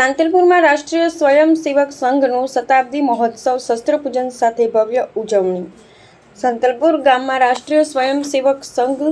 સાંતલપુરમાં રાષ્ટ્રીય સ્વયંસેવક સંઘનો શતાબ્દી મહોત્સવ શસ્ત્રપૂજન સાથે ભવ્ય ઉજવણી. સાંતલપુર ગામમાં રાષ્ટ્રીય સ્વયંસેવક સંઘ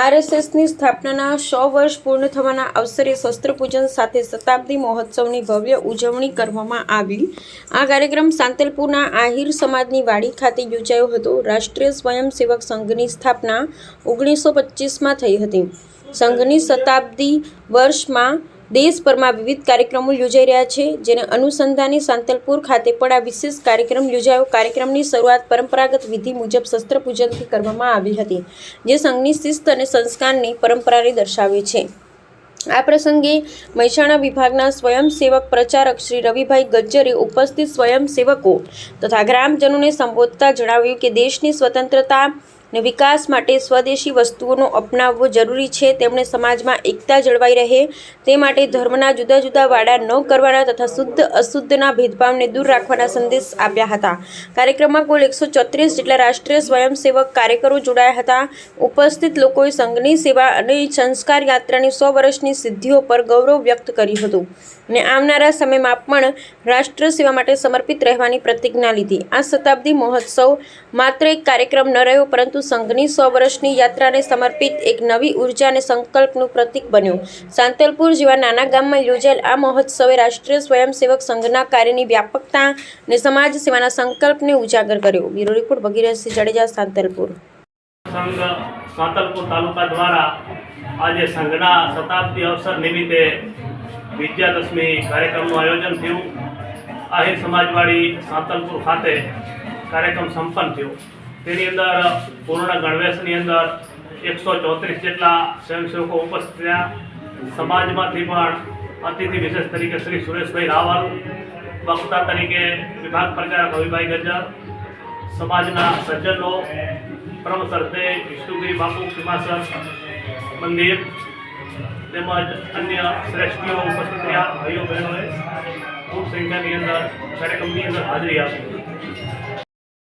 આરએસએસની સ્થાપનાના સો વર્ષ પૂર્ણ થવાના અવસરે શસ્ત્રપૂજન સાથે શતાબ્દી મહોત્સવની ભવ્ય ઉજવણી કરવામાં આવી. આ કાર્યક્રમ સાંતલપુરના આહિર સમાજની વાડી ખાતે યોજાયો હતો. રાષ્ટ્રીય સ્વયંસેવક સંઘની સ્થાપના ઓગણીસો પચીસમાં થઈ હતી. સંઘની શતાબ્દી વર્ષમાં દેશભરમાં વિવિધ કાર્યક્રમો યોજાઈ રહ્યા છે, જેને અનુસંધાને સાંતલપુર ખાતે પણ આ વિશેષ કાર્યક્રમ યોજાયો. કાર્યક્રમની શરૂઆત પરંપરાગત વિધિ મુજબ શસ્ત્રપૂજનથી કરવામાં આવી હતી, જે સંઘની શિસ્ત અને સંસ્કારની પરંપરાને દર્શાવે છે. આ પ્રસંગે મહેસાણા વિભાગના સ્વયંસેવક પ્રચારક શ્રી રવિભાઈ ગજ્જરે ઉપસ્થિત સ્વયંસેવકો તથા ગ્રામજનોને સંબોધતા જણાવ્યું કે દેશની સ્વતંત્રતા અને વિકાસ માટે સ્વદેશી વસ્તુઓનો અપનાવવો જરૂરી છે. તેમણે સમાજમાં એકતા જળવાઈ રહે, તે માટે ધર્મના જુદા જુદા વાડા ન કરવાના તથા શુદ્ધ અશુદ્ધના ભેદભાવને દૂર રાખવાના સંદેશ આપ્યા હતા. કાર્યક્રમમાં કુલ એકસો ચોત્રીસ જેટલા રાષ્ટ્રીય સ્વયંસેવક કાર્યકરો જોડાયા હતા. ઉપસ્થિત લોકોએ સંઘની સેવા અને સંસ્કાર યાત્રાની સો વર્ષની સિદ્ધિઓ પર ગૌરવ વ્યક્ત કર્યું હતું અને આવનારા સમયમાં પણ રાષ્ટ્ર સેવા માટે સમર્પિત રહેવાની પ્રતિજ્ઞા લીધી. આ શતાબ્દી મહોત્સવ માત્ર એક કાર્યક્રમ ન રહ્યો, પરંતુ સંઘની સો વર્ષની યાત્રાને સમર્પિત એક નવી ઊર્જા અને સંકલ્પનું પ્રતીક બન્યું. સાંતલપુર જેવા નાના ગામમાં યોજાયેલ આ મહોત્સવે રાષ્ટ્રીય સ્વયંસેવક સંઘના કાર્યની વ્યાપકતા અને સમાજ સેવાના સંકલ્પને ઉજાગર કર્યો. Bureau report, Bhagirathsinh Jadeja, Santalpur. Santalpur taluka દ્વારા આજે સંઘના શતાબ્દી અવસર નિમિત્તે વિદ્યાદશમી કાર્યક્રમનું આયોજન થયું. આહિર સમાજવાડી સાંતલપુર ખાતે કાર્યક્રમ સંપન્ન થયો. તેની અંદર પૂર્ણ ગણવેશની અંદર એકસો ચોત્રીસ જેટલા સ્વયંસેવકો ઉપસ્થિત રહ્યા. સમાજમાંથી પણ અતિથિ વિશેષ તરીકે શ્રી સુરેશભાઈ રાવલ, વક્તા તરીકે વિભાગ પ્રચારક રવિભાઈ ગજર સમાજના સજ્જનો પરમ સરદે વિષ્ણુગીરી બાપુ સીમાસર મંદિર, તેમજ અન્ય શ્રેષ્ઠીઓ ઉપસ્થિત રહ્યા, ભાઈઓ બહેનોએ ખૂબ સંખ્યાની અંદર કાર્યક્રમની અંદર હાજરી આપી.